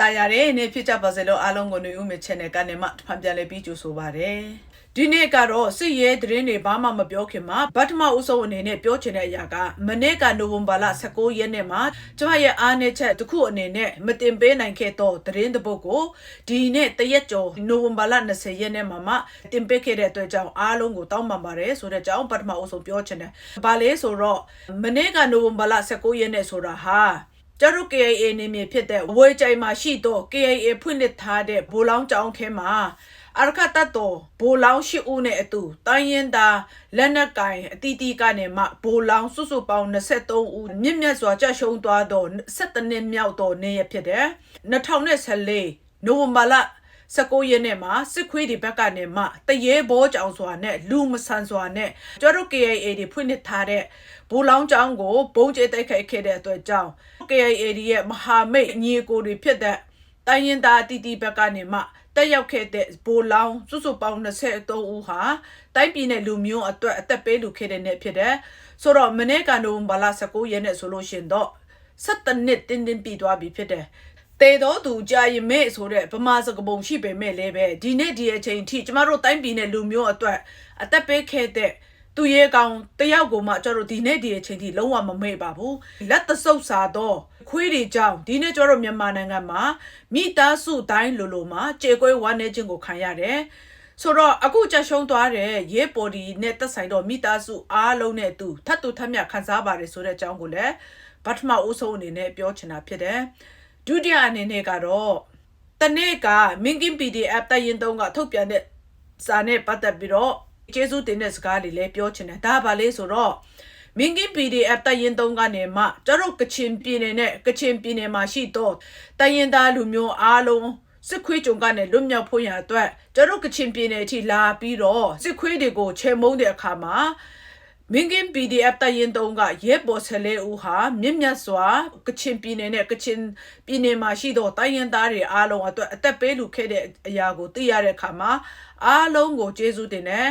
တာယာတဲ့နေ့ဖြစ်ကြပါစေလို့အားလုံးကိုຫນွေဦးမေချန်နယ်ကနေမှဖန်ပြန်လဲပြီးကြိုဆိုပါရစေဒီနေ့ကတော့စစ်ရဲသတင်းတွေဘာမှမပြောခင်မှာဗတ်ထမဦးဆုံးအနေနဲ့ပြောချင်တဲ့အရာကမနေ့ကနိုဝင်ဘာလ16ရက်နေ့မှာကျမရဲ့အားနည်းချက်တစ်ခုအနေနဲ့မတင်ပေးနိုင်ခဲ့တော့သတင်းတစ်ပုဒ်ကိုဒီနေ့တရက်ကျော်နိုဝင်ဘာလ20ရက်နေ့မှာမှတင်ပေးခဲ့တဲ့အတွက်ကြောင့်အားလုံးကိုတောင်းပန်ပါတယ်ဆိုတဲ့အကြောင်းဗတ်ထမဦးဆုံးပြောချင်တယ်။ဘာလဲဆိုတော့မနေ့ကနိုဝင်ဘာလ16ရက်နေ့ဆိုတာဟာ ကျရု KAA နေမြေဖြစ်တဲ့ဝေကြိုင်မှာရှိတော့ KAA ဖွင့်လှစ်ထားတဲ့ဘူလောင်းကျောင်းထဲမှာအရခတတ်တော်ဘူလောင်းရှိဦးနဲ့အတူတိုင်းရင်သားလက်နက်ကင်အတီးတီးကနေမှဘူလောင်းစုစုပေါင်း23ဦးမြင့်မြတ်စွာကြရှုံးသွားတော့17နှစ်မြောက်တော့နေရဖြစ်တယ်2014နိုဝင်ဘာလ 19ရက်နေ့မှာစစ်ခွေးဒီဘက်ကနေမှတရေဘောကြောင်စွာနဲ့လူမဆန်စွာနဲ့ကျတို့ KAA တွေဖွင့်လှစ်ထားတဲ့ဘူလောင်းကျောင်းကိုဘုံကျဲတိုက်ခိုက်ခဲ့တဲ့အတွက်ကြောင့် KAA ရဲ့မဟာမိတ်ညီကိုတွေဖြစ်တဲ့တိုင်းရင်သားတီတီဘက်ကနေမှတက်ရောက်ခဲ့တဲ့ဘူလောင်းစုစုပေါင်း23ဦးဟာတိုင်းပြည်နဲ့လူမျိုးအတွက်အသက်ပေးလူခဲ့တဲ့နေ့ဖြစ်တယ်ဆိုတော့မနေ့ကနိုဝင်ဘာလ19ရက်နေ့ဆိုလို့ရှင်တော့17နှစ်တင်းတင်းပြီးသွားပြီဖြစ်တယ် တေတော်သူကြာရင်မဲ့ဆိုတဲ့ဗမာစကပုံရှိပေမဲ့လည်းပဲဒီနေ့ဒီအချိန်ထိကျမတို့တိုင်းပြည်နဲ့လူမျိုးအတွက်အသက်ပေးခဲ့တဲ့သူရဲကောင်တယောက်ကိုမှကျတို့ဒီနေ့ဒီအချိန်ထိလုံးဝမမေ့ပါဘူးလက်တဆုပ်စာတော့ခွေးတွေကြောင့်ဒီနေ့ကျတို့မြန်မာနိုင်ငံမှာမိသားစုတိုင်းလိုလိုမှာကြေကွဲဝမ်းနေခြင်းကိုခံရတယ်ဆိုတော့အခုကြရှုံးသွားတဲ့ရဲပေါ်ဒီနဲ့တက်ဆိုင်တော့မိသားစုအားလုံးနဲ့အတူထပ်တူထပ်မြတ်ခံစားပါတယ်ဆိုတဲ့အကြောင်းကိုလည်းဗတ်ထမအုပ်ဆုံးအနေနဲ့ပြောချင်တာဖြစ်တယ် ဒုတိယအနေနဲ့ကတော့တနေ့ကမင်းကင်း PDF တရင်တုံးကထုတ်ပြန်တဲ့စာနဲ့ပတ်သက်ပြီးတော့ကျေးဇူးတင်တဲ့စကားတွေလည်းပြောချင်တယ်ဒါပါလေဆိုတော့မင်းကင်း PDF တရင်တုံးကနေမှကျတော့ကချင်ပြည်နယ်နဲ့ကချင်ပြည်နယ်မှာရှိတော့တရင်သားလူမျိုးအားလုံးစစ်ခွေးကြုံကနေလွတ်မြောက်ဖို့ရအတွက်ကျတော့ကချင်ပြည်နယ်အထိလာပြီးတော့စစ်ခွေးတွေကိုချေမုန်းတဲ့အခါမှာ မင်းကင်း PDF တရင်တုံးကရဲဘော်ဆလဲဦးဟာမြင့်မြတ်စွာကချင်ပြည်နယ်နဲ့ကချင်ပြည်နယ်မှာရှိတော့တိုင်းရင်းသားတွေအားလုံးအတွက်အသက်ပေးလူခဲ့တဲ့အရာကိုသိရတဲ့အခါမှာအားလုံးကိုကျေးဇူးတင်တယ်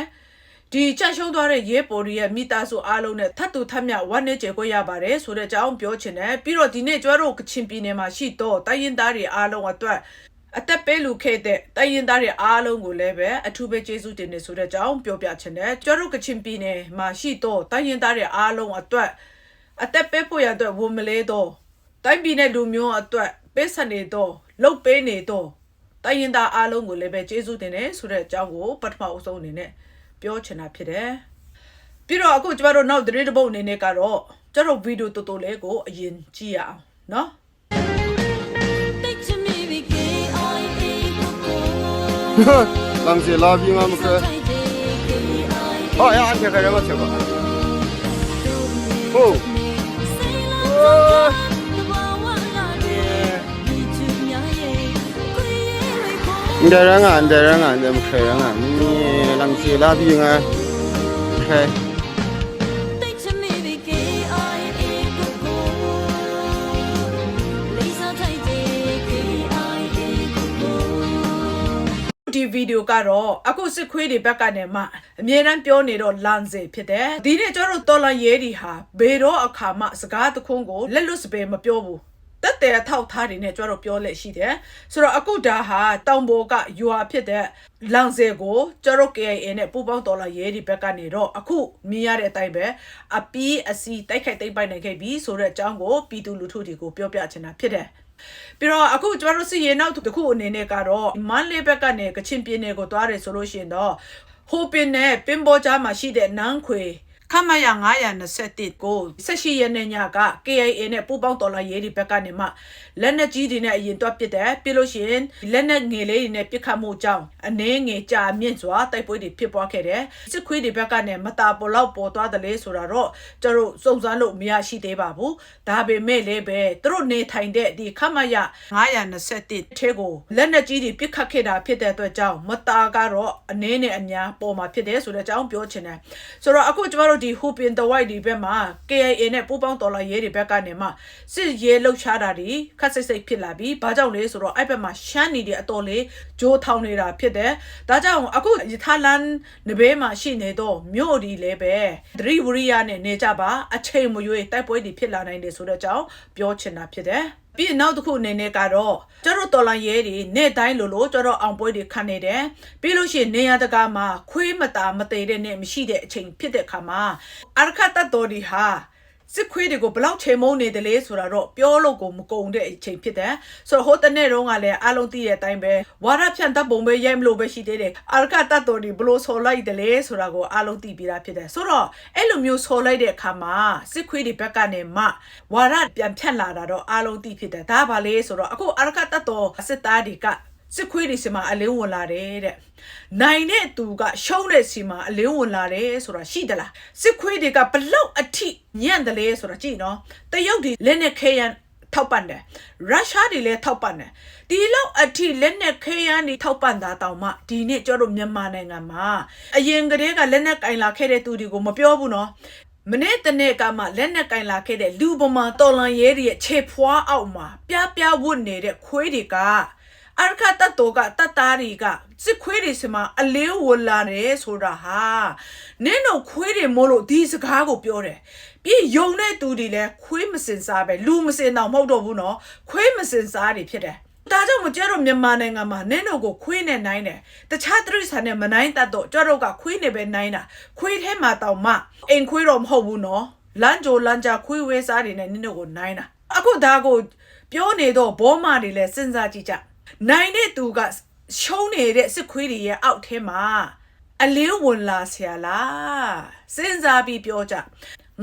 ဒီချက်ရှုံးသွားတဲ့ရဲပေါ်ရီရဲ့မိသားစုအားလုံးနဲ့ထပ်တူထပ်မြတ်ဝမ်းနေကြကိုရပါတယ်ဆိုတဲ့အကြောင်းပြောချင်တယ်ပြီးတော့ဒီနေ့ကျွဲတို့ကချင်ပြည်နယ်မှာရှိတော့တိုင်းရင်းသားတွေအားလုံးအတွက် အသက်ပေးလူခဲ့တဲ့တိုင်းရင်းသားတွေအားလုံးကိုလည်းပဲအထူးပဲကျေးဇူးတင်နေဆိုတဲ့အကြောင်းပြောပြချင်တယ်ကျွဲတို့ကချင်ပြည်နယ်မှာရှိတော့တိုင်းရင်းသားတွေအားလုံးအတွက်အသက်ပေးဖို့ရအတွက်ဝန်မလဲတော့တိုင်းပြည်နဲ့လူမျိုးအတွက်ပေးဆက်နေတော့လှုပ်ပေးနေတော့တိုင်းရင်းသားအားလုံးကိုလည်းပဲကျေးဇူးတင်တယ်ဆိုတဲ့အကြောင်းကိုပထမအဆုံးအနေနဲ့ပြောချင်တာဖြစ်တယ်။ပြီးတော့အခုကျမတို့နောက်သတင်းတစ်ပုဒ်အနေနဲ့ကတော့ကျတို့ဗီဒီယိုတော်တော်လေးကိုအရင်ကြည့်ရအောင်နော် 浪姐拉比嘛，不是？哦呀，安全开人我去过。哦。你这人啊，你这人啊，你怎么开人啊？你浪姐拉比啊，开。 ဒီဗီဒီယိုကတော့အခုစစ်ခွေးတွေဘက်ကနေမှအမြဲတမ်းပြောနေတော့လန်စေဖြစ်တယ်ဒီနေ့ကျတို့တော်လန်ရဲဒီဟာဘေတော့အခါမှစကားတခွန်းကိုလက်လွတ်စပယ်မပြောဘူးတက်တဲ့အထောက်ထားတွေနဲ့ကျတော့ပြောလက်ရှိတယ်ဆိုတော့အခုဒါဟာတောင်ပေါ်ကယူဟာဖြစ်တဲ့လန်စေကိုကျတော့ KIA နဲ့ပူပေါင်းတော်လာရဲဒီဘက်ကနေတော့အခုမြင်ရတဲ့အတိုင်းပဲအပီးအစီတိုက်ခိုက်သိမ်းပိုက်နိုင်ခဲ့ပြီဆိုတဲ့အကြောင်းကိုပြည်သူလူထုတွေကိုပြောပြချင်တာဖြစ်တယ် ပြီးတော့အခုကျမတို့စီရင်နောက်တစ်ခုအနေနဲ့ကတော့မန်လေးဘက်ကနေကချင်ပြည်နယ်ကိုသွားတယ်ဆိုလို့ရှိရင်တော့ဟိုပင်နဲ့ပင်ဘောကြားမှာရှိတဲ့နန်းခွေ ခမရ921ကို18ရက်နေ့ညက KIA နဲ့ပူးပေါင်းတော်လာရေးဒီဘက်ကနေမှလက်နက်ကြီးတွေနဲ့အရင်တော့ပစ်တယ်ပြီးလို့ရှိရင်လက်နက်ငယ်လေးတွေနဲ့ပစ်ခတ်မှုကြောင့်အနှင်းငယ်ကြာမြင့်စွာတိုက်ပွဲတွေဖြစ်ပွားခဲ့တယ်စစ်ခွေးတွေဘက်ကနေမတာပေါ်လောက်ပေါ်သွားတယ်လေဆိုတာတော့ကျတို့စုံစမ်းလို့မရရှိသေးပါဘူးဒါပေမဲ့လည်းပဲသူတို့နေထိုင်တဲ့ဒီခမရ921ထဲကိုလက်နက်ကြီးတွေပစ်ခတ်ခဲ့တာဖြစ်တဲ့အတွက်ကြောင့်မတာကတော့အနှင်းနဲ့အများပေါ်မှာဖြစ်တယ်ဆိုတဲ့အကြောင်းပြောချင်တယ်ဆိုတော့အခုကျမတို့ဒီဟူပင်တဝိုက်ဒီဘက်မှာ KIA နဲ့ပူးပေါင်းတော်လာရဲတွေဘက်ကနေမှစစ်ရဲလှုပ်ရှားတာတွေခက်စိတ်စိတ်ဖြစ်လာပြီးဘာကြောင့်လဲဆိုတော့အဲ့ဘက်မှာရှမ်းနေတဲ့အတော်လေးဂျိုးထောင်နေတာဖြစ်တယ်ဒါကြောင့်အခုယထာလန်နဘေးမှာရှိနေတော့မြို့ဒီလည်းပဲသတိဝရိယနဲ့နေကြပါအချိန်မရွေးတိုက်ပွဲတွေဖြစ်လာနိုင်တယ်ဆိုတဲ့အကြောင်းပြောချင်တာဖြစ်တယ် ပြီးရင်နောက်တစ်ခုအနေနဲ့ကတော့ကျတော့တော်လန်ရဲတွေနေ့တိုင်းလိုလိုကျတော့အောင်ပွဲတွေခံနေတယ်ပြီးလို့ရှိရင်နေရတကာမှာခွေးမတာမသေးတဲ့နေ့မရှိတဲ့အချိန်ဖြစ်တဲ့ခါမှာအရခတ်တတ်တော်ဒီဟာ စစ်ခွေးတွေကိုဘလောက်ချိန်မုံနေတယ်လဲဆိုတာတော့ပြောလို့ကိုမကုန်တဲ့အချိန်ဖြစ်တယ်ဆိုတော့ဟိုတနေ့တုန်းကလည်းအလုံးသိတဲ့အတိုင်းပဲဝါရဖြန့်တပ်ပုံပဲရိုက်မလို့ပဲရှိသေးတယ်အရခတ်တတ်တော်ဒီဘလို့ဆော်လိုက်တယ်လဲဆိုတာကိုအလုံးသိပြီးသားဖြစ်တယ်ဆိုတော့အဲ့လိုမျိုးဆော်လိုက်တဲ့အခါမှာစစ်ခွေးတွေဘက်ကနေမှဝါရပြန်ဖြန့်လာတာတော့အလုံးသိဖြစ်တယ်ဒါပါလေဆိုတော့အခုအရခတ်တတ်တော်စစ်သားတွေက စစ်ခွေးတွေစီမှာအလင်းဝင်လာတယ်တဲ့နိုင်တဲ့သူကရှုံးတဲ့စီမှာအလင်းဝင်လာတယ်ဆိုတာရှိသလားစစ်ခွေးတွေကဘလောက်အထိညံ့တယ်လဲဆိုတာကြည့်နော်တရုတ်တွေလက်နဲ့ခဲရန်ထောက်ပံ့တယ်ရုရှားတွေလည်းထောက်ပံ့တယ်ဒီလောက်အထိလက်နဲ့ခဲရန်တွေထောက်ပံ့တာတောင်မှဒီနေ့ကျတော့မြန်မာနိုင်ငံမှာအရင်ကတည်းကလက်နဲ့ကင်လာခဲ့တဲ့သူတွေကိုမပြောဘူးနော်မနေ့တနေ့ကမှလက်နဲ့ကင်လာခဲ့တဲ့လူပမာတော်လန်ရဲတွေရဲ့ခြေဖွားအောက်မှာပြပြဝတ်နေတဲ့ခွေးတွေက အရခတတ်တော်ကတတ်သားတွေကစစ်ခွေးတွေစမှာအလင်းဝလာတယ်ဆိုတာဟာနင်းတို့ခွေးတွေမို့လို့ဒီစကားကိုပြောတယ်ပြီးယုံတဲ့သူတွေလည်းခွေးမစင်စားပဲလူမစင်တော့မဟုတ်တော့ဘူးနော်ခွေးမစင်စားတွေဖြစ်တယ်ဒါကြောင့်မကျတော့မြန်မာနိုင်ငံမှာနင်းတို့ကိုခွေးနဲ့နိုင်တယ်တခြားတရိษံနဲ့မနိုင်တတ်တော့ကျတော့ကခွေးနဲ့ပဲနိုင်တာခွေးထဲမှာတောင်မှအိမ်ခွေးတော့မဟုတ်ဘူးနော်လမ်းကြိုလမ်းကြခွေးဝဲစားတွေနဲ့နင်းတို့ကိုနိုင်တာအခုဒါကိုပြောနေတော့ဘောမတွေလည်းစဉ်းစားကြည့်ကြ နိုင်တဲ့သူကရှုံးနေတဲ့စစ်ခွေးတွေရဲ့အောက်ထဲမှာအလင်းဝင်လာဆရာလားစဉ်းစားပြီးပြောကြ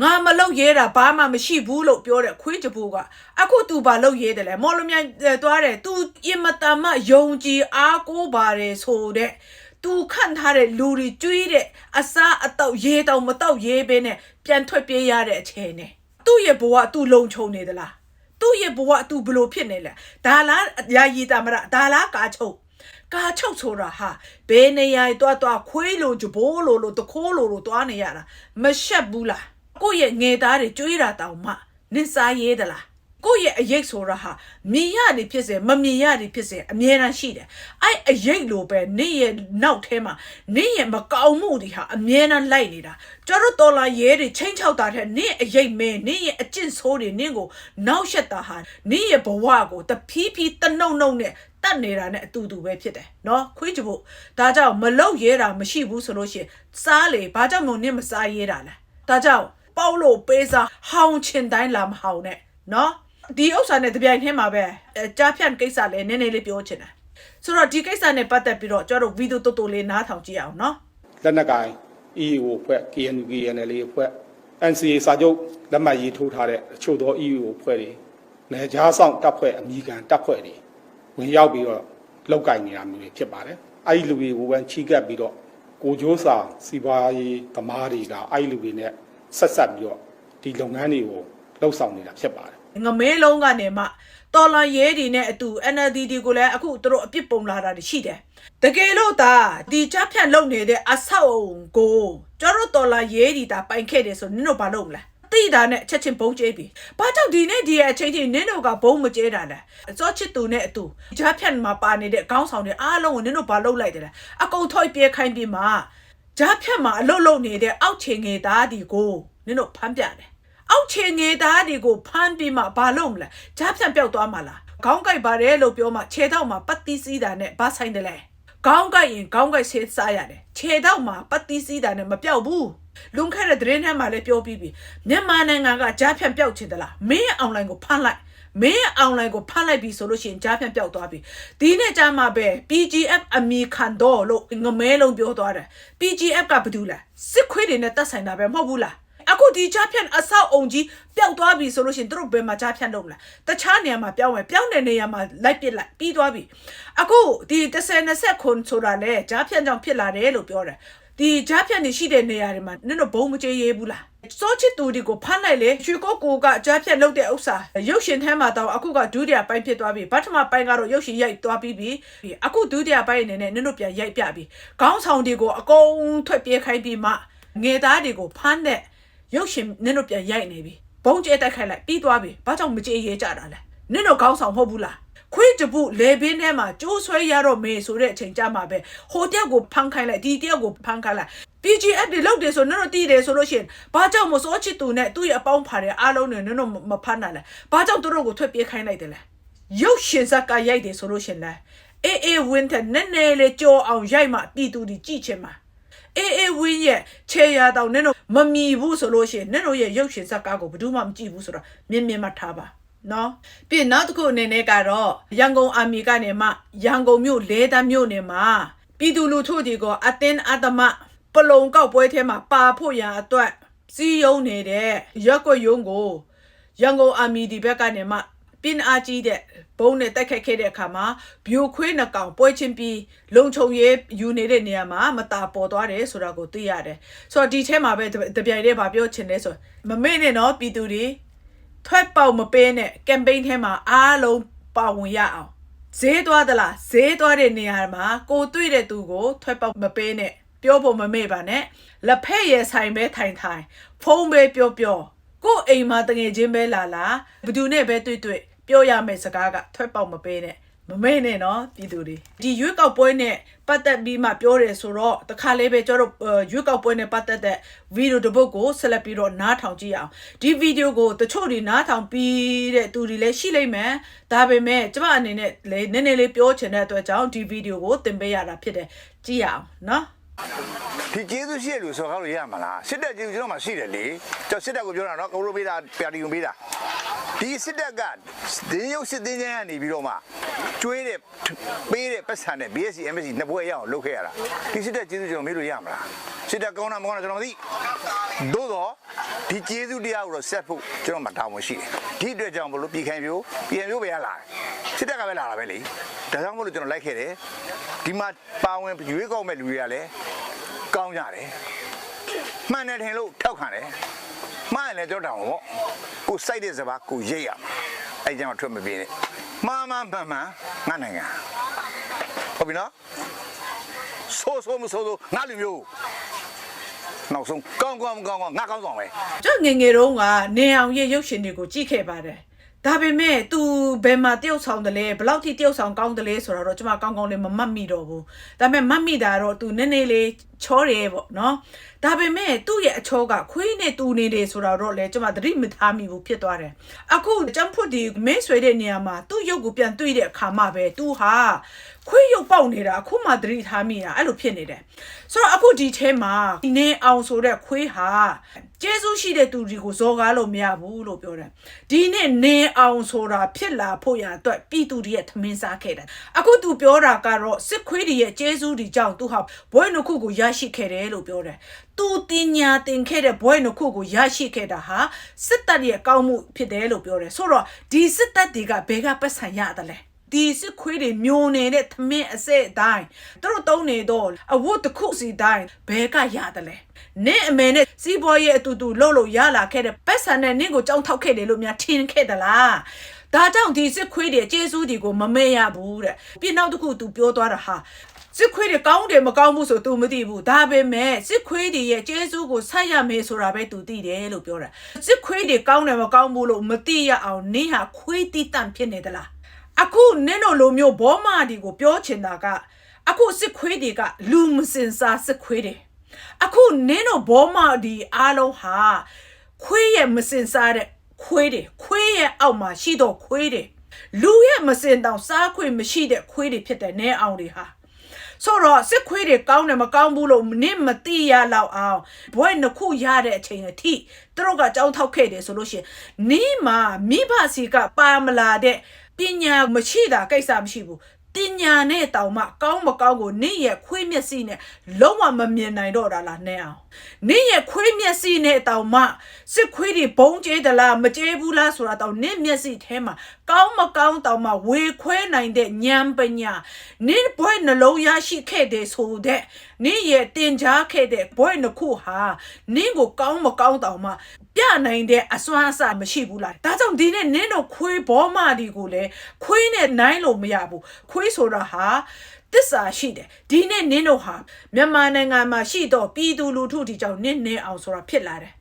ငါမလုပ်ရဲတာဘာမှမရှိဘူးလို့ပြောတဲ့ခွေးကြပူကအခု तू ဘာလုပ်ရဲတယ်လဲမော်လမြိုင်သွားတယ် तू အင်မတန်မှယုံကြည်အားကိုးပါတယ်ဆိုတဲ့ तू ခန့်ထားတဲ့လူတွေကျွေးတဲ့အစားအတော့ရေတောင်မတော့ရေးပဲနဲ့ပြန်ထွက်ပြေးရတဲ့အချိန်နဲ့သူ့ရဲ့ဘဝ तू လုံခြုံနေသလား သူ့ရဲ့ဘဝသူဘလို့ဖြစ်နေလဲဒါလားယာယီတာမရဒါလားကာချုပ်ကာချုပ်ဆိုတာဟာဘယ်နေရာတွားတွားခွေးလိုဂျဘိုးလိုလိုတခိုးလိုလိုတွားနေရတာမရှက်ဘူးလားကိုယ့်ရဲ့ငယ်သားတွေကြွေးတာတောင်မှနစ်စားရဲသလား ကိုယ့်ရဲ့အရေးဆိုတာဟာမြင်ရနေဖြစ်စေမမြင်ရနေဖြစ်စေအမြဲတမ်းရှိတယ်အဲ့အရေးလိုပဲနေ့ရဲ့နောက်ထဲမှာနေ့ရဲ့မကောင်းမှုတွေဟာအမြဲတမ်းလိုက်နေတာကျတော့တော်လာရဲတွေချင်းချောက်တာတဲ့နေ့အရေးမဲနေ့ရဲ့အကျင့်ဆိုးတွေနေ့ကိုနောက်ရှက်တာဟာနေ့ရဲ့ဘဝကိုတဖြည်းဖြည်းတနှုံနှုံနဲ့တတ်နေတာနဲ့အတူတူပဲဖြစ်တယ်နော်ခွေးကြဖို့ဒါကြောင့်မလုတ်ရဲတာမရှိဘူးဆိုလို့ရှိရင်စားလေဘာကြောင့်မို့နင့်မစားရဲတာလဲဒါကြောင့်ပေါက်လို့ပေးစားဟောင်းချင်တိုင်းလာမဟောင်းနဲ့နော် ဒီဥစ္စာနဲ့တပြိုင်တည်းမှာပဲအဲကြားဖြတ်ကိစ္စလည်းနည်းနည်းလေးပြောချင်တယ်ဆိုတော့ဒီကိစ္စနဲ့ပတ်သက်ပြီးတော့ကျွန်တော်တို့ဗီဒီယိုတိုတိုလေးနားထောင်ကြည့်အောင်နော်လက်နက်ကိုင် EAO ဖွဲ့ KNU KNL ဖွဲ့ NCA စာချုပ်လက်မှတ်ရေးထိုးထားတဲ့အချို့သော EAO ဖွဲ့တွေနယ်ခြားဆောင်တပ်ဖွဲ့အမိခံတပ်ဖွဲ့တွေဝင်ရောက်ပြီးတော့လောက်ကင်နေတာမျိုးတွေဖြစ်ပါတယ်။အဲဒီလူတွေကိုပဲချီးကပ်ပြီးတော့ကိုကျိုးစာစီပွားရေးသမားတွေကအဲဒီလူတွေနဲ့ဆက်ဆက်ပြီးတော့ဒီလုပ်ငန်းတွေကိုလှုပ်ဆောင်နေတာဖြစ်ပါတယ် ငမဲလုံးကနေမှတော်လန်ရဲတွေနဲ့အတူ NLD ဒီကိုလည်းအခုသူတို့အပြစ်ပုံလာတာတွေရှိတယ်တကယ်လို့ဒါဒီချဖြန့်လုပ်နေတဲ့အဆောက်အုံကိုကျတို့တော်လန်ရဲတွေဒါပိုင်ခဲ့တယ်ဆိုနင်တို့ဘာလုပ်မလဲတိတာနဲ့ချက်ချင်းဘုံကျဲပြီ။ဘာကြောင့်ဒီနေ့ဒီရဲ့အချိန်ချင်းနင်းတို့ကဘုံမကျဲတာလဲ။အစောချစ်သူနဲ့အတူဂျားဖြတ်မှာပါနေတဲ့ခေါင်းဆောင်တွေအားလုံးကိုနင်းတို့ဘာလုပ်လိုက်တယ်လဲ။အကုန်ထောက်ပြေးခိုင်းပြီးမှဂျားဖြတ်မှာအလုတ်လုတ်နေတဲ့အောက်ချင်ငယ်သားဒီကိုနင်းတို့ဖမ်းပြတယ်။ အောက်ချင်ငယ်သားဒီကိုဖမ်းပြီးမှဘာလုပ်မလဲ။ဂျားဖြတ်ပျောက်သွားမှာလား။ခေါင်းကိုက်ပါတယ်လို့ပြောမှခြေထောက်မှာပတ်တိစည်းတာနဲ့ဘာဆိုင်တယ်လဲ။ခေါင်းကိုက်ရင်ခေါင်းကိုက်ဆေးစားရတယ်။ခြေထောက်မှာပတ်တိစည်းတာနဲ့မပြောက်ဘူး။လွန်ခဲ့တဲ့သတင်းထဲမှာလည်းပြောပြီးပြီမြန်မာနိုင်ငံကကြားဖြန့်ပြောက်ချင်သလားမင်းရဲ့အွန်လိုင်းကိုဖမ်းလိုက်မင်းရဲ့အွန်လိုင်းကိုဖမ်းလိုက်ပြီဆိုလို့ရှိရင်ကြားဖြန့်ပြောက်သွားပြီဒီနေ့ကြားမှာပဲ PGF အမီခံတော့လို့ငမဲလုံးပြောသွားတယ် PGF ကဘာတူလဲစစ်ခွေးတွေနဲ့တက်ဆိုင်တာပဲမဟုတ်ဘူးလား အခုဒီကြားဖြန့်အဆောက်အုံကြီးပျောက်သွားပြီဆိုလို့ရှိရင်တို့ဘယ်မှာကြားဖြန့်လုပ်မလဲတခြားနေရာမှာပြောင်းမယ်ပြောင်းတဲ့နေရာမှာလိုက်ပစ်လိုက်ပြီးသွားပြီအခုဒီ30 20ခွန်ဆိုတာလေကြားဖြန့်ကြောင့်ဖြစ်လာတယ်လို့ပြောတယ်ဒီကြားဖြတ်နေရှိတဲ့နေရာတွေမှာနင်တို့ဘုံမကြေးရေးဘူးလားစောချစ်သူတွေကိုဖမ်းလိုက်လေရွှေကိုကိုကကြားဖြတ်လုပ်တဲ့ဥစ္စာရုပ်ရှင်ထဲမှာတော့အခုကဒုတိယပိုင်းဖြစ်သွားပြီပထမပိုင်းကတော့ရုပ်ရှင်ရိုက်သွားပြီးပြီအခုဒုတိယပိုင်းအနေနဲ့နင်တို့ပြန်ရိုက်ပြပြီခေါင်းဆောင်တွေကိုအကုန်ထွက်ပြေးခိုင်းပြီးမှငယ်သားတွေကိုဖမ်းတဲ့ ရုပ်ရှင်နင်တို့ပြန်ရိုက်နေပြီဘုံကျဲတိုက်ခိုက်လိုက်ပြီးသွားပြီဘာကြောင့်မကြေးရေးကြတာလဲနင်တို့ခေါင်းဆောင်မဟုတ်ဘူးလားခွေးတပုလေဘင်းထဲမှာကျိုးဆွဲရတော့မေဆိုတဲ့အချိန်ကြမှာပဲဟိုတယောက်ကိုဖမ်းခိုင်းလိုက်ဒီတယောက်ကိုဖမ်းခိုင်းလိုက် PGF တွေလောက်တယ်ဆိုနင်တို့တည်တယ်ဆိုလို့ရှိရင်ဘာကြောင့်မစောချစ်သူနဲ့သူ့ရဲ့အပေါင်းဖာတဲ့အားလုံးတွေနင်တို့မဖတ်နိုင်လဲဘာကြောင့်သူတို့ကိုထွက်ပြေးခိုင်းလိုက်တယ်လဲရုပ်ရှင်ဇာတ်ကရိုက်တယ်ဆိုလို့ရှိရင်လဲအေးအေးဝင်းတဲ့နည်းနည်းလေးကြောအောင်ရိုက်မှပြည်သူတွေကြည့်ချင်မှာ အေးအေးဝင်းရဲ့ခြေရာတောင်နင်တို့မမီဘူးဆိုလို့ရှိရင်နင်တို့ရဲ့ရုပ်ရှင်ဇာတ်ကားကိုဘယ်သူမှမကြည့်ဘူးဆိုတော့မြင်မြင်မှထားပါနော်ပြီးနောက်တစ်ခုအနေနဲ့ကတော့ရန်ကုန်အာမီကနေမှရန်ကုန်မြို့လဲတန်းမြို့နယ်မှာပြည်သူလူထုတွေကိုအတင်းအဓမ္မပလုံကောက်ပွဲထဲမှာပါဖို့ရန်အတွက်စီးယုံနေတဲ့ရက်ကွက်ယုံကိုရန်ကုန်အာမီဒီဘက်ကနေမှ ပင်အားကြီးတဲ့ဘုံနဲ့တိုက်ခတ်ခဲ့တဲ့အခါမှာဗျိုခွေးနှကောင်ပွဲချင်းပြီးလုံခြုံရေးယူနေတဲ့နေရာမှာမตาပေါ်သွားတယ်ဆိုတာကိုသိရတယ်ဆိုတော့ဒီထဲမှာပဲတပြိုင်တည်းဗာပြောချင်တယ်ဆိုမမေ့နဲ့နော်ပြည်သူတွေထွက်ပေါက်မပေးနဲ့ကမ်ပိန်းထဲမှာအားလုံးပါဝင်ရအောင်ဈေးသွားသလားဈေးသွားတဲ့နေရာမှာကိုတွေ့တဲ့သူကိုထွက်ပေါက်မပေးနဲ့ပြောဖို့မမေ့ပါနဲ့လက်ဖက်ရည်ဆိုင်ပဲထိုင်ထိုင်ဖုံးပဲပြောပြောကို့အိမ်မှာတငယ်ချင်းပဲလာလာဘယ်သူနဲ့ပဲတွေ့တွေ့ ပြောရမယ့်စကားကထွက်ပေါက်မပေးနဲ့မမဲနဲ့နော်ပြည်သူတွေဒီရွေးကောက်ပွဲနဲ့ပတ်သက်ပြီးမှပြောတယ်ဆိုတော့တခါလေးပဲကျွန်တော်တို့ရွေးကောက်ပွဲနဲ့ပတ်သက်တဲ့ဗီဒီယိုတစ်ပုဒ်ကိုဆက်လက်ပြီးတော့နားထောင်ကြည့်အောင်ဒီဗီဒီယိုကိုတချို့တွေနားထောင်ပြီးတဲ့သူတွေလည်းရှိလိမ့်မယ်ဒါပေမဲ့ကျမအနေနဲ့လည်းနည်းနည်းလေးပြောချင်တဲ့အတွက်ကြောင့်ဒီဗီဒီယိုကိုတင်ပေးရတာဖြစ်တယ်ကြည့်ရအောင်နော်ဒီကျေးဇူးရှိရလို့ဆိုကားလို့ရမှာလားစစ်တပ်ကျေးဇူးကျွန်တော်မှရှိတယ်လေကျွန်တော်စစ်တပ်ကိုပြောတာနော်ကိုလိုပေးတာပြတီယုံပေးတာ ဒီစစ်တပ်ကဒင်းရုပ်စစ်တင်းချမ်းကနေပြီးတော့မှကျွေးတဲ့ပေးတဲ့ပတ်စံနဲ့ BSC MSC နှစ်ဘွဲရအောင်လုပ်ခဲ့ရတာဒီစစ်တပ်ကျေးဇူးကျွန်တော်မေးလို့ရမှာလားစစ်တပ်ကောင်းတာမကောင်းတာကျွန်တော်မသိသို့တော့ဒီကျေးဇူးတရားကိုတော့ဆက်ဖို့ကျွန်တော်မှတာဝန်ရှိတယ်ဒီအတွက်ကြောင့်မလို့ပြည်ခိုင်ပြိုးပြည်ပြိုးပဲရလာတယ်စစ်တပ်ကပဲလာတာပဲလေဒါကြောင့်မလို့ကျွန်တော်လိုက်ခဲ့တယ်ဒီမှာပါဝင်ရွေးကောက်မဲ့လူတွေကလည်းကောင်းကြတယ်မှန်တယ်ထင်လို့ထောက်ခံတယ် မှားရင်လည်းကြောက်တာပေါ့ကိုစိုက်တဲ့စပါးကိုရိတ်ရမှာအဲ့ကြောင့်ထွက်မပြေးနဲ့မှားမှန်မှန်မှန်ငါနိုင်ငံဟုတ်ပြီနော်ဆိုးဆိုးမဆိုးဆိုးငါလူမျိုးနောက်ဆုံးကောင်းကောင်းမကောင်းကောင်းငါကောင်းဆောင်ပဲကျွန်တော်ငယ်ငယ်တုန်းကနေအောင်ရဲ့ရုပ်ရှင်တွေကိုကြည့်ခဲ့ပါတယ် ဒါပေမဲ့ तू ဘယ်မှာတယောက်ဆောင်တယ်လဲဘလောက်ထိတယောက်ဆောင်ကောင်းတယ်လဲဆိုတော့ကျွန်မကောင်းကောင်းလေးမမတ်မိတော့ဘူးဒါပေမဲ့မတ်မိတာတော့ तू နည်းနည်းလေးချောတယ်ပေါ့နော်ဒါပေမဲ့သူ့ရဲ့အချောကခွေးနဲ့တူနေတယ်ဆိုတော့လေကျွန်မသတိမထားမိဘူးဖြစ်သွားတယ်အခုကျန်းဖွတ်ဒီမင်းဆွေတဲ့နေရာမှာသူ့ရုပ်ကိုပြန်တွေ့တဲ့အခါမှပဲသူဟာခွေးရုပ်ပေါက်နေတာအခုမှသတိထားမိတာအဲ့လိုဖြစ်နေတယ်ဆိုတော့အခုဒီထဲမှာဒီနေအောင်ဆိုတဲ့ခွေးဟာ ကျေးဇူးရှိတဲ့သူတွေကိုဇော်ကားလို့မရဘူးလို့ပြောတယ်ဒီနေ့နေအောင်ဆိုတာဖြစ်လာဖို့ရအတွက်ပြည်သူတွေရဲ့ထမင်းစားခဲ့တယ်အခု तू ပြောတာကတော့စစ်ခွေးတွေရဲ့ကျေးဇူးတွေကြောင့် तू ဟာဘွဲနှစ်ခုကိုရရှိခဲ့တယ်လို့ပြောတယ်သူတင်ညာတင်ခဲ့တဲ့ဘွဲနှစ်ခုကိုရရှိခဲ့တာဟာစစ်တပ်ရဲ့ကောင်းမှုဖြစ်တယ်လို့ပြောတယ်ဆိုတော့ဒီစစ်တပ်တွေကဘယ်ကပတ်ဆံရတယ်လဲဒီစစ်ခွေးတွေမျိုးနေတဲ့သမင်းအစစ်အတိုင်းသူတို့တုံးနေတော့အဝတ်တစ်ခုစီတိုင်းဘဲကရတယ်လဲ နင့်အမေနဲ့စီးပွားရေးအတူတူလှုပ်လို့ရလာခဲ့တဲ့ပတ်စံနဲ့နင့်ကိုကြောင်းထောက်ခဲ့တယ်လို့များထင်ခဲ့သလားဒါကြောင့်ဒီစစ်ခွေးတွေကျေးဇူးတွေကိုမမေ့ရဘူးတဲ့ပြီးနောက်တစ်ခု तू ပြောသွားတာဟာစစ်ခွေးတွေကောင်းတယ်မကောင်းဘူးဆို तू မသိဘူးဒါပေမဲ့စစ်ခွေးတွေရဲ့ကျေးဇူးကိုဆက်ရမယ်ဆိုတာပဲ तू သိတယ်လို့ပြောတာစစ်ခွေးတွေကောင်းတယ်မကောင်းဘူးလို့မသိရအောင်နင်းဟာခွေးတိတန့်ဖြစ်နေသလား အခုနင်းတို့လိုမျိုးဘောမာဒီကိုပြောချင်တာကအခုစစ်ခွေးတွေကလူမစင်စားစစ်ခွေးတွေ အခုနင်းတို့ဘောမာဒီအားလုံးဟာခွေးရဲ့မစင်စားတဲ့ခွေးတွေခွေးရဲ့အောက်မှာရှိတော့ခွေးတွေလူရဲ့မစင်တောင်စားခွေမရှိတဲ့ခွေးတွေဖြစ်တဲ့နဲအောင်တွေဟာဆိုတော့စစ်ခွေးတွေကောင်းတယ်မကောင်းဘူးလို့နင့်မသိရလောက်အောင်ဘွဲနှစ်ခုရတဲ့အချိန်အထိသူတို့ကကြောင်းထောက်ခဲ့တယ်ဆိုလို့ရှိရင်နင်းမှာမိဘစီကပါမလာတဲ့ပညာမရှိတာကိစ္စမရှိဘူး တင်ညာနဲ့တောင်မှကောင်းမကောင်းကိုနင့်ရဲ့ခွေးမျက်စိနဲ့လုံးဝမမြင်နိုင်တော့တာလားနဲ့အောင်နင့်ရဲ့ခွေးမျက်စိနဲ့တောင်မှစစ်ခွေးတွေဘုံကျဲသလားမကျဲဘူးလားဆိုတာတောင်နင့်မျက်စိထဲမှာကောင်းမကောင်းတောင်မှဝေခွဲနိုင်တဲ့ဉာဏ်ပညာနင့်ဘွဲ့နှလုံးရရှိခဲ့တဲ့ဆိုတဲ့နင့်ရဲ့တင်ကြားခဲ့တဲ့ဘွဲ့နှစ်ခုဟာနင့်ကိုကောင်းမကောင်းတောင်မှပြနိုင်တဲ့အစွမ်းအစမရှိဘူးလားဒါကြောင့်ဒီနေ့နင်းတို့ခွေးဘောမဒီကိုလည်းခွေးနဲ့နိုင်လို့မရဘူးခွေးဆိုတာဟာတစ္ဆာရှိတယ်ဒီနေ့နင်းတို့ဟာမြန်မာနိုင်ငံမှာရှိတော့ပြည်သူလူထုဒီကြောင့်နင်းနေအောင်ဆိုတာဖြစ်လာတယ်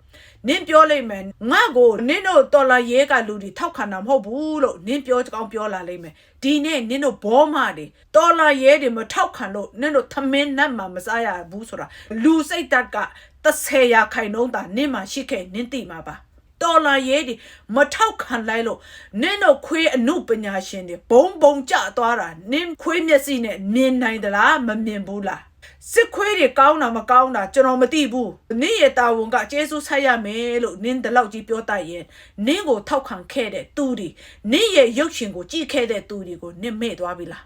နင်းပြောလိမ့်မယ်ငါ့ကိုနင်းတို့တော်လာရဲကလူတွေထောက်ခံတာမဟုတ်ဘူးလို့နင်းပြောကောင်းပြောလာလိမ့်မယ်ဒီနေ့နင်းတို့ဘောမတွေတော်လာရဲတွေမထောက်ခံလို့နင်းတို့သမင်းနတ်မှာမစားရဘူးဆိုတာလူစိတ်ဓာတ်က30ရာခိုင်နှုန်းသာနင်းမှာရှိခဲ့နင်းသိမှာပါ တော်လာရေးဒီမထောက်ခံလိုက်လို့နင်းတို့ခွေးအမှုပညာရှင်တွေဘုံဘုံကြသွားတာနင်းခွေးမျက်စိနဲ့မြင်နိုင်သလားမမြင်ဘူးလားစစ်ခွေးတွေကောင်းတာမကောင်းတာကျွန်တော်မသိဘူးနင်းရဲ့တာဝန်ကကျေးဇူးဆက်ရမယ်လို့နင်းဒီလောက်ကြီးပြောတတ်ရင်နင်းကိုထောက်ခံခဲ့တဲ့သူတွေနင်းရဲ့ရုပ်ရှင်ကိုကြည့်ခဲ့တဲ့သူတွေကိုနင်းမဲ့သွားပြီလား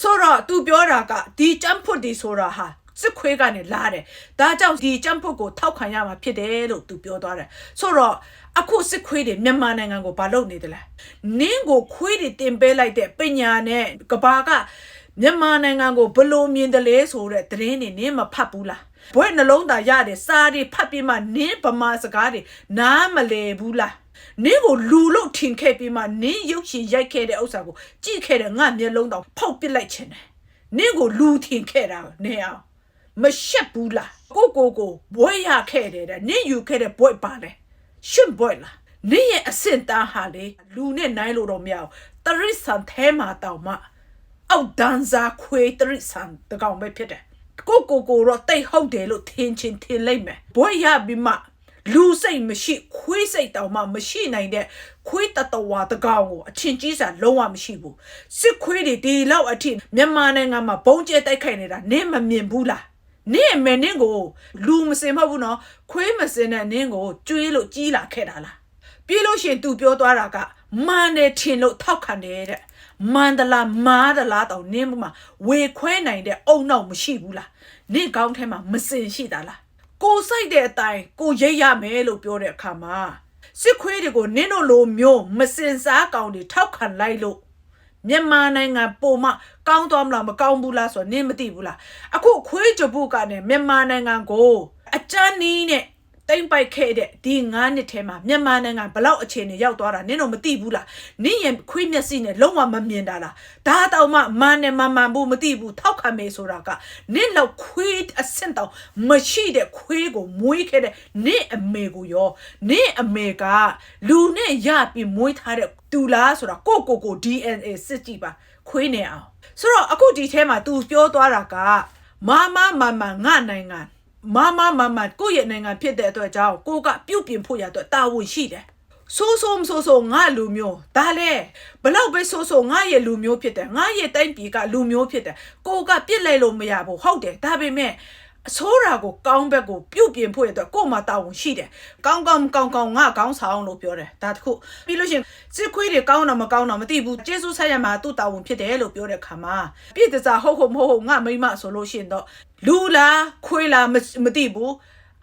ဆိုတော့ तू ပြောတာကဒီကြမ်းဖွတ်ဒီဆိုတာဟာစစ်ခွေးကနေလာတယ်။ဒါကြောင့်ဒီကြမ်းဖွတ်ကိုထောက်ခံရမှာဖြစ်တယ်လို့သူပြောသွားတယ်။ဆိုတော့ အခုစစ်ခွေးတွေမြန်မာနိုင်ငံကိုဘာလုပ်နေသလဲ။နင်းကိုခွေးတွေတင်ပေးလိုက်တဲ့ပညာနဲ့ကဘာကမြန်မာနိုင်ငံကိုဘယ်လို့မြင်တယ်လဲဆိုတဲ့သတင်းတွေနင်းမဖတ်ဘူးလား။ဘွဲ့နှလုံးသားရတယ်စာတွေဖတ်ပြီးမှနင်းဗမာစကားတွေနားမလဲဘူးလား။နင်းကိုလူလို့ထင်ခဲ့ပြီးမှနင်းရုပ်ရှင်ရိုက်ခဲ့တဲ့ဥစ္စာကိုကြည့်ခဲ့တဲ့ငါမျက်လုံးတောင်ဖောက်ပစ်လိုက်ချင်တယ်။နင်းကိုလူထင်ခဲ့တာနင်းအောင်မရှက်ဘူးလားကိုကိုကိုဘွဲရခဲ့တယ်တဲ့နင့်ယူခဲ့တဲ့ဘွဲပါလေ ရှင့်ဘွဲလားနင့်ရဲ့အစင်တန်းဟာလေလူနဲ့နိုင်လို့တော့မရဘူးတရစ်ဆန်ထဲမှာတောင်မှအောက်ဒန်ဇာခွေတရစ်ဆန်တကောင်ပဲဖြစ်တယ်ကိုကိုကိုတော့တိတ်ဟုတ်တယ်လို့ထင်ချင်းထင်လိုက်မယ်ဘွဲရပြီးမှလူစိတ်မရှိခွေးစိတ်တောင်မှမရှိနိုင်တဲ့ခွေးတတဝါတကောင်ကိုအချင်းကြီးစာလုံးဝမရှိဘူးစစ်ခွေးတွေဒီလောက်အထိမြန်မာနိုင်ငံမှာဘုံကျဲတိုက်ခိုက်နေတာနင်းမမြင်ဘူးလား နင့်အမေနင့်ကိုလူမစင်မဟုတ်ဘူးနော်ခွေးမစင်တဲ့နင့်ကိုကျွေးလို့ကြီးလာခဲ့တာလားပြီးလို့ရှရင် तू ပြောသွားတာကမန်တယ်ထင်လို့ထောက်ခံတယ်တဲ့မန္တလာမားတလားတောင်နင်းမှာဝေခွဲနိုင်တဲ့အုံနောက်မရှိဘူးလားနင့်ကောင်းထဲမှာမစင်ရှိတာလားကိုစိုက်တဲ့အတိုင်းကိုရိတ်ရမယ်လို့ပြောတဲ့အခါမှာစစ်ခွေးတွေကိုနင်းတို့လိုမျိုးမစင်စားကောင်တွေထောက်ခံလိုက်လို့ မြန်မာနိုင်ငံပုံမကောင်းသွားမလားမကောင်းဘူးလားဆိုတော့နင်းမသိဘူးလားအခုခွေးကြပုကနေမြန်မာနိုင်ငံကိုအကြမ်းနီးနဲ့ တိမ့်ပိုက်ခဲ့တဲ့ဒီ9နှစ်ထဲမှာမြန်မာနိုင်ငံဘလောက်အခြေအနေရောက်သွားတာနင်းတော့မသိဘူးလားနင်းရင်ခွေးမျက်စိနဲ့လုံးဝမမြင်တာလားဒါတောင်မှမန်နဲ့မမှန်ဘူးမသိဘူးထောက်ခံမယ်ဆိုတာကနင်းလောက်ခွေးအဆင့်တောင်မရှိတဲ့ခွေးကိုမွေးခဲ့တဲ့နင်းအမေကိုရောနင်းအမေကလူနဲ့ရပြီးမွေးထားတဲ့တူလားဆိုတာကိုကိုကို DNA စစ်ကြည့်ပါခွေးနေအောင်ဆိုတော့အခုဒီထဲမှာ तू ပြောသွားတာကမမမမငါနိုင်ငံ မမမမကိုယ့်ရဲ့နိုင်ငံဖြစ်တဲ့အတွက်ကြောင့်ကိုကပြုတ်ပြင်ဖို့ရအတွက်တာဝန်ရှိတယ်ဆိုးဆိုးမဆိုးဆိုးငါလူမျိုးဒါလေဘလောက်ပဲဆိုးဆိုးငါရဲ့လူမျိုးဖြစ်တယ်ငါရဲ့တိုင်းပြည်ကလူမျိုးဖြစ်တယ်ကိုကပြစ်လိုက်လို့မရဘူးဟုတ်တယ်ဒါပေမဲ့ အဆိုးရာကိုကောင်းဘက်ကိုပြုတ်ပြင်ဖို့ရအတွက်ကို့မှာတာဝန်ရှိတယ်ကောင်းကောင်းမကောင်းကောင်းငါကောင်းဆောင်လို့ပြောတယ်ဒါတခုပြီးလို့ရှရင်စစ်ခွေးတွေကောင်းတော့မကောင်းတော့မသိဘူးကျေးဇူးဆက်ရမှာသူ့တာဝန်ဖြစ်တယ်လို့ပြောတဲ့ခါမှာပြည့်တစားဟုတ်ဟုတ်မဟုတ်ဟုတ်ငါမိမဆိုလို့ရှရင်တော့လူလားခွေးလားမမသိဘူး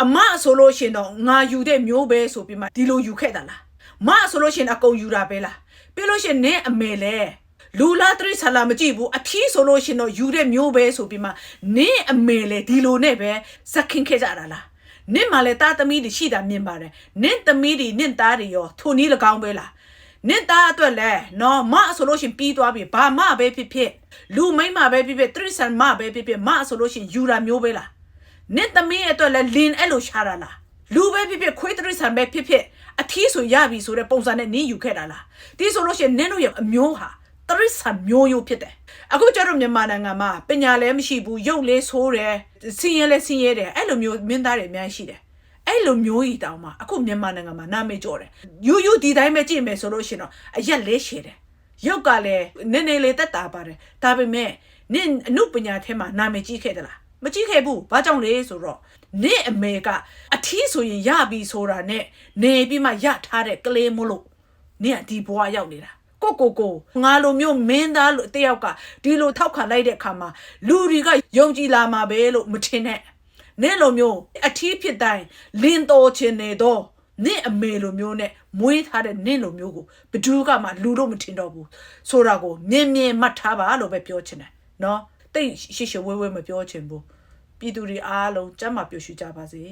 အမဆိုလို့ရှရင်တော့ငါယူတဲ့မျိုးပဲဆိုပြီးမှဒီလိုယူခဲ့တာလားမဆိုလို့ရှရင်အကုန်ယူတာပဲလားပြီးလို့ရှရင်နင်းအမေလဲ လူလာတရိဆလာမကြည့်ဘူးအဖြီးဆိုလို့ရှရင်တော့ယူတဲ့မျိုးပဲဆိုပြီးမှနင်းအမေလဲဒီလိုနဲ့ပဲဇက်ခင်ခဲ့ကြတာလားနင့်မှလည်းတာသမီးတွေရှိတာမြင်ပါတယ်နင့်သမီးတွေနင့်သားတွေရောထိုနည်း၎င်းပဲလားနင့်သားအတွက်လဲနော်မဆိုလို့ရှရင်ပြီးသွားပြီဘာမပဲဖြစ်ဖြစ်လူမိန်းမပဲဖြစ်ဖြစ်တရိဆန်မပဲဖြစ်ဖြစ်မဆိုလို့ရှရင်ယူတာမျိုးပဲလားနင့်သမီးအတွက်လည်းလင်းအဲ့လိုရှာတာလားလူပဲဖြစ်ဖြစ်ခွေးတရိษံပဲဖြစ်ဖြစ်အထီးဆိုရပြီဆိုတဲ့ပုံစံနဲ့နင်းယူခဲ့တာလားဒီဆိုလို့ရှိရင်နင်းတို့ရဲ့အမျိုးဟာ တရိษံမျိုးရိုးဖြစ်တယ်အခုကျတော့မြန်မာနိုင်ငံမှာပညာလည်းမရှိဘူးရုပ်လေးဆိုးတယ်စင်းရဲလည်းစင်းရဲတယ်အဲ့လိုမျိုးမင်းသားတွေအများကြီးရှိတယ်အဲ့လိုမျိုးကြီးတောင်မှအခုမြန်မာနိုင်ငံမှာနာမည်ကျော်တယ်ယူယူဒီတိုင်းပဲကြည့်မယ်ဆိုလို့ရှိရင်တော့အရက်လေးရှည်တယ်ရုပ်ကလည်းနည်းနည်းလေးတက်တာပါတယ်ဒါပေမဲ့နင့်အမှုပညာထဲမှာနာမည်ကြီးခဲ့သလားမကြီးခဲ့ဘူးဘာကြောင့်လဲဆိုတော့နင့်အမေကအထီးဆိုရင်ရပြီဆိုတာနဲ့နေပြီးမှရထားတဲ့ကလေးမလို့နင့်ကဒီဘဝရောက်နေတာ ကိုကိုကိုငါလိုမျိုးမင်းသားလို့တယောက်ကဒီလိုထောက်ခံလိုက်တဲ့အခါမှာလူတွေကယုံကြည်လာမှာပဲလို့မထင်နဲ့နင့်လိုမျိုးအထီးဖြစ်တိုင်းလင်းတော်ချင်နေတော့နင့်အမေလိုမျိုးနဲ့မွေးထားတဲ့နင့်လိုမျိုးကိုဘယ်သူကမှလူတော့မထင်တော့ဘူးဆိုတာကိုမြင်မြင်မှတ်ထားပါလို့ပဲပြောချင်တယ်နော်တိတ်ရှိရှိဝဲဝဲမပြောချင်ဘူးပြည်သူတွေအားလုံးစမ်းမပျော်ရွှင်ကြပါစေ